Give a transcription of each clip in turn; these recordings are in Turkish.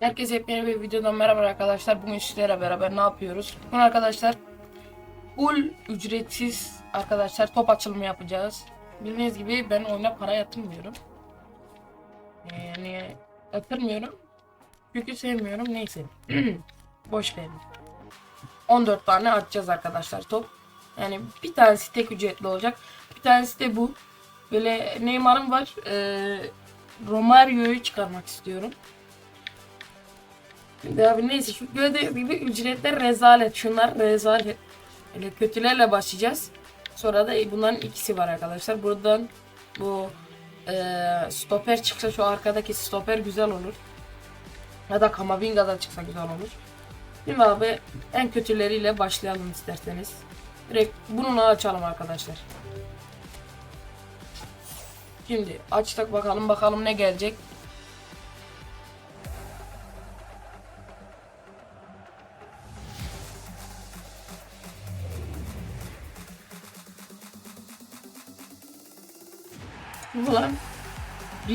Herkese yepyeni bir videodan merhaba arkadaşlar. Bugün sizlerle beraber ne yapıyoruz? Bugün arkadaşlar full ücretsiz arkadaşlar top açılımı yapacağız. Bildiğiniz gibi ben oyuna para yatırmıyorum. Yani yatırmıyorum. Çünkü sevmiyorum. Neyse. Boş verin. 14 tane atacağız arkadaşlar top. Yani bir tanesi tek ücretli olacak. Bir tanesi de bu. Böyle Neymar'ım var. Ee, Romario'yu çıkarmak istiyorum. Şimdi abi neyse şu gördüğünüz gibi ücretler rezalet. Şunlar rezalet. Öyle kötülerle başlayacağız. Sonra da bunların ikisi var arkadaşlar. Buradan bu eee stoper çıksa şu arkadaki stoper güzel olur. Ya da Kamavinga da çıksa güzel olur. Şimdi abi en kötüleriyle başlayalım isterseniz. Direkt bunu açalım arkadaşlar. Şimdi açtık bakalım bakalım ne gelecek.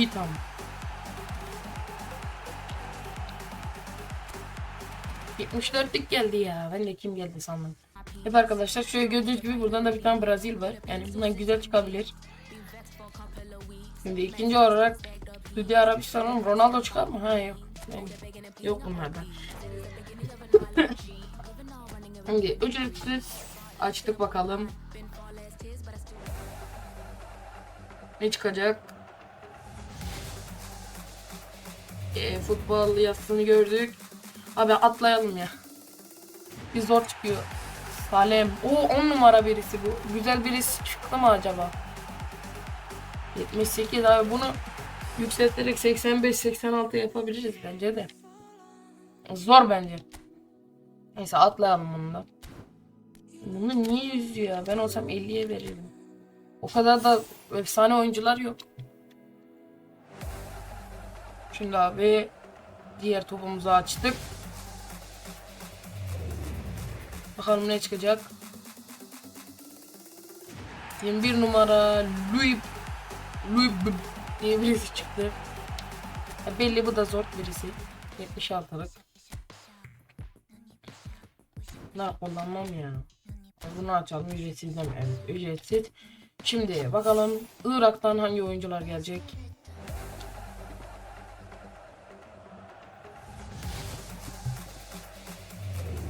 Ritam. ...74'lük geldi ya. Ben de kim geldi sandım. Evet arkadaşlar şöyle gördüğünüz gibi buradan da bir tane Brazil var. Yani bundan güzel çıkabilir. Şimdi ikinci olarak Suudi Arabistan'ın Ronaldo çıkar mı? Ha yok. Yani yok bunlardan. Şimdi ücretsiz açtık bakalım. Ne çıkacak? E, futbol yazısını gördük. Abi atlayalım ya. Bir zor çıkıyor. Salem. O 10 numara birisi bu. Güzel birisi çıktı mı acaba? 78 abi bunu yükselterek 85-86 yapabiliriz bence de. Zor bence. Neyse atlayalım bunu da. Bunu niye yüzüyor ya? Ben olsam 50'ye verirdim. O kadar da efsane oyuncular yok. Şimdi abi diğer topumuzu açtık. Bakalım ne çıkacak. 21 numara Louis Louis diye birisi çıktı. Ya belli bu da zor birisi. 76'lık. Ne kullanmam ya. Bunu açalım ücretsiz? Evet ücretsiz. Şimdi bakalım Irak'tan hangi oyuncular gelecek?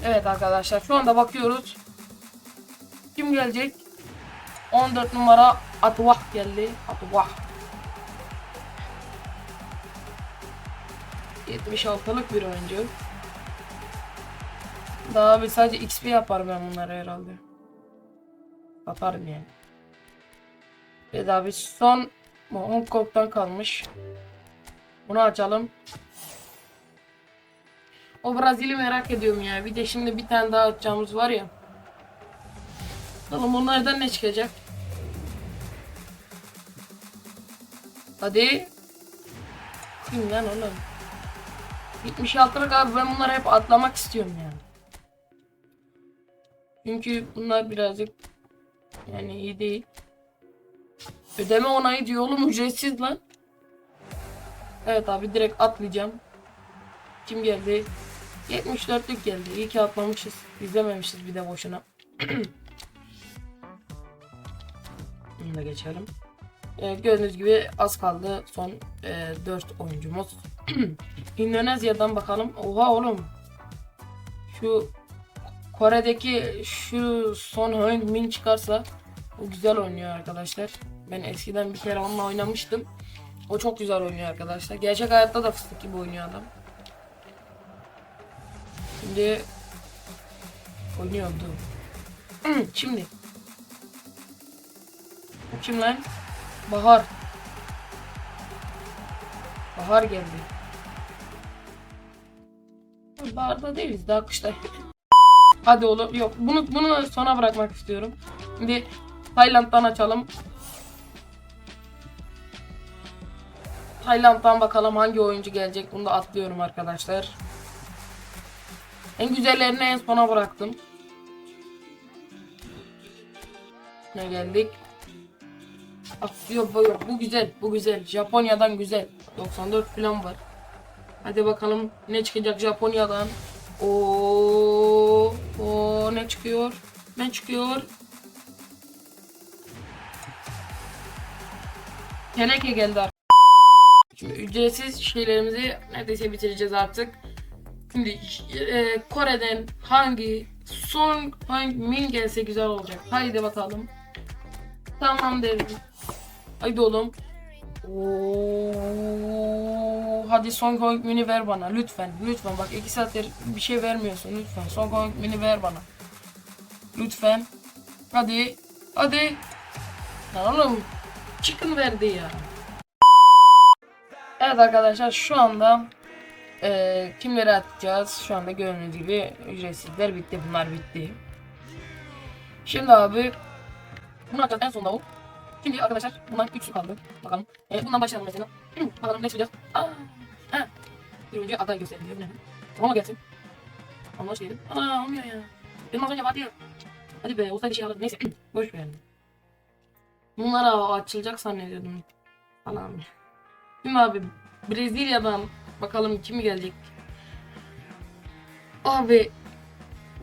Evet arkadaşlar şu anda bakıyoruz. Kim gelecek? 14 numara Atwah geldi. Atwah. 76'lık bir oyuncu. Daha bir sadece XP yapar ben bunları herhalde. Yaparım yani. Ve daha bir son Hong Kong'dan kalmış. Bunu açalım. O Brazil'i merak ediyorum ya. Bir de şimdi bir tane daha açacağımız var ya. Bakalım onlardan ne çıkacak? Hadi. Kim lan oğlum? 76'lık abi ben bunları hep atlamak istiyorum yani. Çünkü bunlar birazcık yani iyi değil. Ödeme onayı diyor oğlum ücretsiz lan. Evet abi direkt atlayacağım. Kim geldi? 74'lük geldi. İyi ki atlamışız. İzlememişiz bir de boşuna. Bunu da geçelim. Ee, gördüğünüz gibi az kaldı. Son e, 4 oyuncumuz. Endonezya'dan bakalım. Oha oğlum. Şu Kore'deki şu Son Heung Min çıkarsa o güzel oynuyor arkadaşlar. Ben eskiden bir kere onunla oynamıştım. O çok güzel oynuyor arkadaşlar. Gerçek hayatta da fıstık gibi oynuyor adam. Şimdi oynuyordu. Şimdi bu kim lan? Bahar. Bahar geldi. Baharda değiliz daha kışta. Hadi oğlum yok bunu bunu sona bırakmak istiyorum. Şimdi Tayland'dan açalım. Tayland'dan bakalım hangi oyuncu gelecek. Bunu da atlıyorum arkadaşlar. En güzellerini en sona bıraktım. Ne geldik? Yok, bu, bu güzel, bu güzel. Japonya'dan güzel. 94 falan var. Hadi bakalım ne çıkacak Japonya'dan. Oo, o ne çıkıyor? Ne çıkıyor? Teneke geldi. Şimdi ücretsiz şeylerimizi neredeyse bitireceğiz artık. Şimdi e, Kore'den hangi Song hangi Min gelse güzel olacak. Haydi bakalım. Tamam derim. Haydi oğlum. Oo, hadi Song Hong Min'i ver bana lütfen. Lütfen bak iki saattir bir şey vermiyorsun lütfen. Song Hong Min'i ver bana. Lütfen. Hadi. Hadi. Lan oğlum. Chicken verdi ya. Evet arkadaşlar şu anda eee kimleri atacağız? Şu anda gördüğünüz gibi ücretsizler bitti. Bunlar bitti. Şimdi abi bunu atacağız en sonda o. Şimdi arkadaşlar bundan 3 kaldı. Bakalım. E, bundan başlayalım mesela. Bakalım ne çıkacak. Aa. Bir önce aday gösteriliyor. Ne? Tamam mı gelsin? Anlaş diyelim. Aa olmuyor ya. Benim az önce vardı ya. Hadi be olsaydı şey alırdım. Neyse. Boş ver. Bunlara açılacak zannediyordum. Falan. Şimdi abi Brezilya'dan bakalım kim gelecek. Abi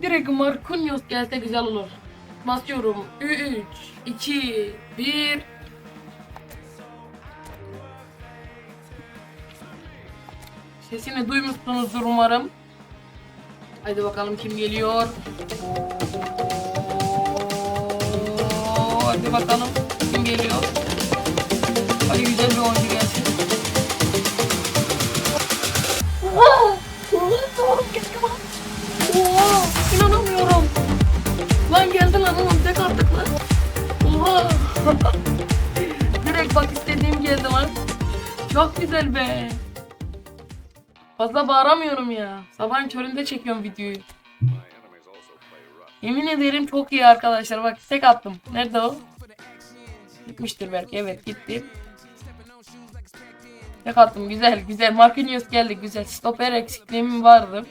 direkt Marquinhos gelse güzel olur. Basıyorum. 3, 2, 1. Sesini duymuşsunuzdur umarım. Haydi bakalım kim geliyor. Oo, hadi bakalım kim geliyor. Çok güzel be. Fazla bağıramıyorum ya. Sabahın köründe çekiyorum videoyu. Yemin ederim çok iyi arkadaşlar. Bak tek attım. Nerede o? Gitmiştir belki. Evet gitti. Tek attım. Güzel güzel. Marquinhos geldi. Güzel. Stoper eksikliğim vardı.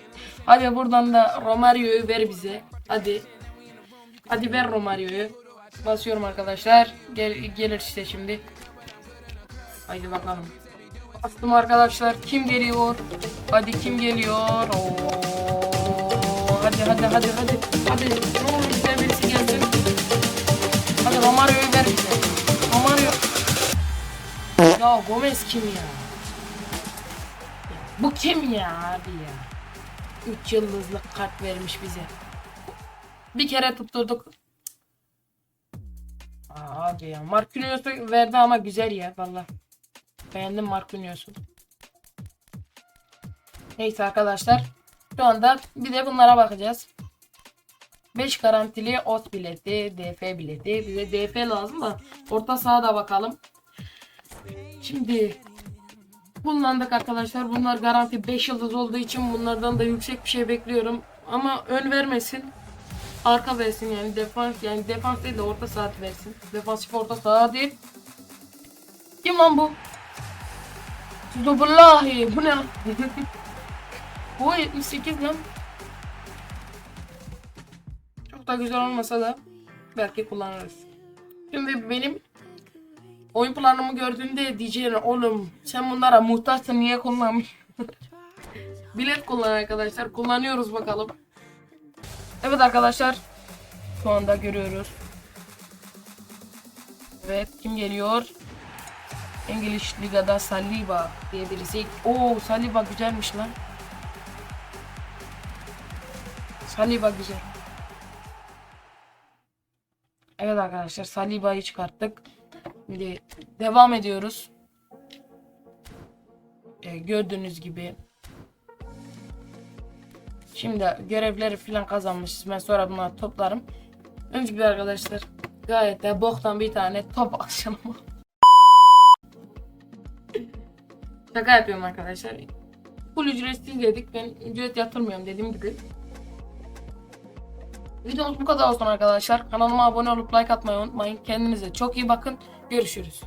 Hadi buradan da Romario'yu ver bize. Hadi. Hadi ver Romario'yu. Basıyorum arkadaşlar. Gel, gelir işte şimdi. Haydi bakalım. Bastım arkadaşlar. Kim geliyor? Hadi kim geliyor? Oo. Hadi hadi hadi hadi. Hadi. Ne olur güzel birisi gelsin. Hadi Romario'yu ver bize. Romario. Ya Gomez kim ya? Bu kim ya abi ya? 3 yıldızlı kart vermiş bize. Bir kere tutturduk. Aa, abi ya. Marquinhos'u verdi ama güzel ya valla. Beğendim Marquinhos'u. Neyse arkadaşlar. Şu anda bir de bunlara bakacağız. 5 garantili ot bileti, DF bileti. Bize DF lazım da orta saha da bakalım. Şimdi kullandık arkadaşlar. Bunlar garanti 5 yıldız olduğu için bunlardan da yüksek bir şey bekliyorum. Ama ön vermesin. Arka versin yani defans yani defans değil de orta saat versin. Defansif orta saha değil. Kim lan bu? Zubullahi bu ne bu 78 lan. Çok da güzel olmasa da belki kullanırız. Şimdi benim oyun planımı gördüğünde diyeceğin oğlum sen bunlara muhtaçsın niye kullanmıyorsun? Bilet kullan arkadaşlar. Kullanıyoruz bakalım. Evet arkadaşlar. Şu anda görüyoruz. Evet kim geliyor? İngiliz Liga'da Saliba diye birisi. Oo Saliba güzelmiş lan. Saliba güzel. Evet arkadaşlar Saliba'yı çıkarttık. Şimdi devam ediyoruz. Ee, gördüğünüz gibi. Şimdi görevleri falan kazanmışız. Ben sonra bunları toplarım. Önce bir arkadaşlar gayet de boktan bir tane top akşamı. Şaka yapıyorum arkadaşlar. Full ücretsiz dedik. Ben ücret yatırmıyorum dediğim gibi. Videomuz bu kadar olsun arkadaşlar. Kanalıma abone olup like atmayı unutmayın. Kendinize çok iyi bakın. Görüşürüz.